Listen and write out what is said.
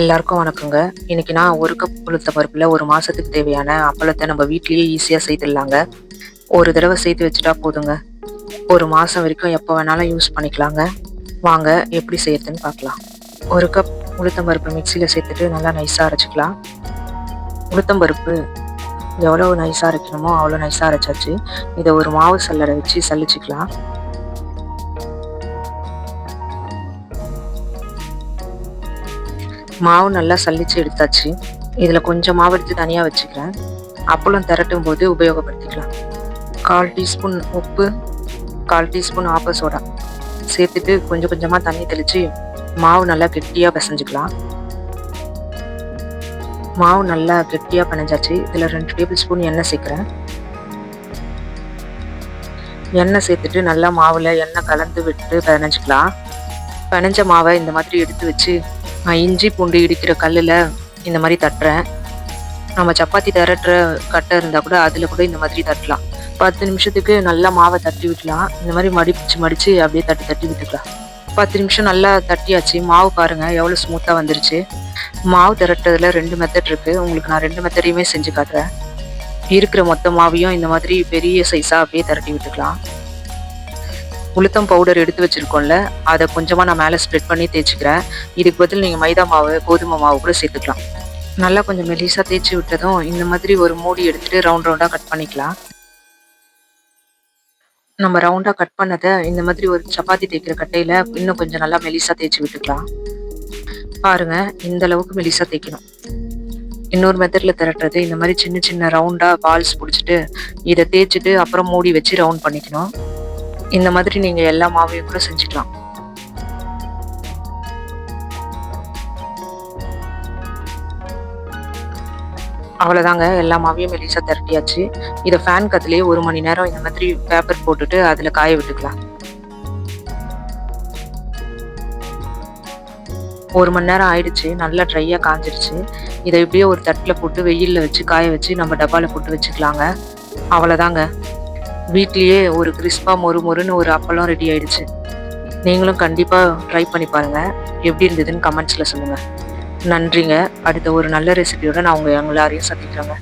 எல்லாருக்கும் வணக்கங்க. இன்னைக்கு நான் ஒரு கப் உளுத்த பருப்பில் ஒரு மாதத்துக்கு தேவையான அப்பளத்தை நம்ம வீட்லேயே ஈஸியாக செய்துடலாங்க. ஒரு தடவை சேர்த்து வச்சுட்டா போதுங்க. ஒரு மாதம் வரைக்கும் எப்போ வேணாலும் யூஸ் பண்ணிக்கலாங்க. வாங்க எப்படி செய்யறதுன்னு பார்க்கலாம். ஒரு கப் உளுத்தம் பருப்பு மிக்சியில் சேர்த்துட்டு நல்லா நைஸாக அரைச்சிக்கலாம். உளுத்தம் பருப்பு எவ்வளோ நைஸாக அரைக்கணுமோ அவ்வளோ நைஸாக அரைச்சாச்சு. இதை ஒரு மாவு சல்லடை வச்சு சலிச்சுக்கலாம். மாவு நல்லா சல்லிச்சு எடுத்தாச்சு. இதில் கொஞ்சம் மாவு எடுத்து தனியாக வச்சுக்கிறேன். அப்பளம் திரட்டும் போது உபயோகப்படுத்திக்கலாம். கால் டீஸ்பூன் உப்பு கால் டீஸ்பூன் ஆப்ப சோடா சேர்த்துட்டு கொஞ்சம் கொஞ்சமாக தண்ணி தெளித்து மாவு நல்லா கெட்டியாக பிசைஞ்சிக்கலாம். மாவு நல்லா கெட்டியாக பிணைஞ்சாச்சு. இதில் ரெண்டு டேபிள் ஸ்பூன் எண்ணெய் சேர்க்குறேன். எண்ணெய் சேர்த்துட்டு நல்லா மாவில் எண்ணெய் கலந்து விட்டு பிணைஞ்சிக்கலாம். பிணைஞ்ச மாவை இந்த மாதிரி எடுத்து வச்சு நான் இஞ்சி பூண்டு இடிக்கிற கல்லில் இந்த மாதிரி தட்டுறேன். நம்ம சப்பாத்தி திரட்டுற கட்டை இருந்தால் கூட அதில் கூட இந்த மாதிரி தட்டலாம். பத்து நிமிஷத்துக்கு நல்லா மாவை தட்டி விடலாம். இந்த மாதிரி மடிச்சு மடித்து அப்படியே தட்டி தட்டி விட்டுக்கலாம். பத்து நிமிஷம் நல்லா தட்டியாச்சு. மாவு பாருங்கள் எவ்வளோ ஸ்மூத்தாக வந்துருச்சு. மாவு திரட்டுறதுல ரெண்டு மெத்தட் இருக்குது உங்களுக்கு நான் ரெண்டு மெத்தடையுமே செஞ்சு காட்டுறேன். இருக்கிற மொத்த மாவையும் இந்த மாதிரி பெரிய சைஸாக அப்படியே திரட்டி விட்டுக்கலாம். உளுத்தம் பவுடர் எடுத்து வச்சிருக்கோம்ல அதை கொஞ்சமாக நான் மேலே ஸ்ப்ரெட் பண்ணி தேய்ச்சிக்கிறேன். இதுக்கு பதில் நீங்கள் மைதா மாவு கோதுமை மாவு கூட சேர்த்துக்கலாம். நல்லா கொஞ்சம் மெலிசாக தேய்ச்சி விட்டதும் இந்த மாதிரி ஒரு மூடி எடுத்துட்டு ரவுண்ட் ரவுண்டாக கட் பண்ணிக்கலாம். நம்ம ரவுண்டாக கட் பண்ணதை இந்த மாதிரி ஒரு சப்பாத்தி தேய்க்கிற கட்டையில் இன்னும் கொஞ்சம் நல்லா மெலிசாக தேய்ச்சி விட்டுக்கலாம். பாருங்க இந்த அளவுக்கு மெலிசாக தேய்க்கணும். இன்னொரு மெத்தடில் திரட்டுறது இந்த மாதிரி சின்ன சின்ன ரவுண்டாக பால்ஸ் பிடிச்சிட்டு இதை தேய்ச்சிட்டு அப்புறம் மூடி வச்சு ரவுண்ட் பண்ணிக்கணும். இந்த மாதிரி நீங்கள் எல்லா மாவையும் கூட செஞ்சுக்கலாம். அவ்வளோதாங்க எல்லா மாவையும் மெலிசாக திரட்டியாச்சு. இதை ஃபேன் கத்துலேயே ஒரு மணி நேரம் இந்த மாதிரி பேப்பர் போட்டுட்டு அதில் காய விட்டுக்கலாம். ஒரு மணி நேரம் ஆயிடுச்சு நல்லா ட்ரையாக காஞ்சிருச்சு. இதை இப்படியே ஒரு தட்டில் போட்டு வெயிலில் வச்சு காய வச்சு நம்ம டப்பாவில் போட்டு வச்சுக்கலாங்க. அவ்வளோதாங்க வீட்லேயே ஒரு கிறிஸ்பா மொறு மொறுன்னு ஒரு அப்பளம் ரெடி ஆயிடுச்சு. நீங்களும் கண்டிப்பாக ட்ரை பண்ணி பாருங்கள் எப்படி இருந்ததுன்னு கமெண்ட்ஸில் சொல்லுங்கள் நன்றிங்க. அடுத்த ஒரு நல்ல ரெசிபியோட நான் உங்கள் எல்லாரையும் சந்திக்கிறேங்க.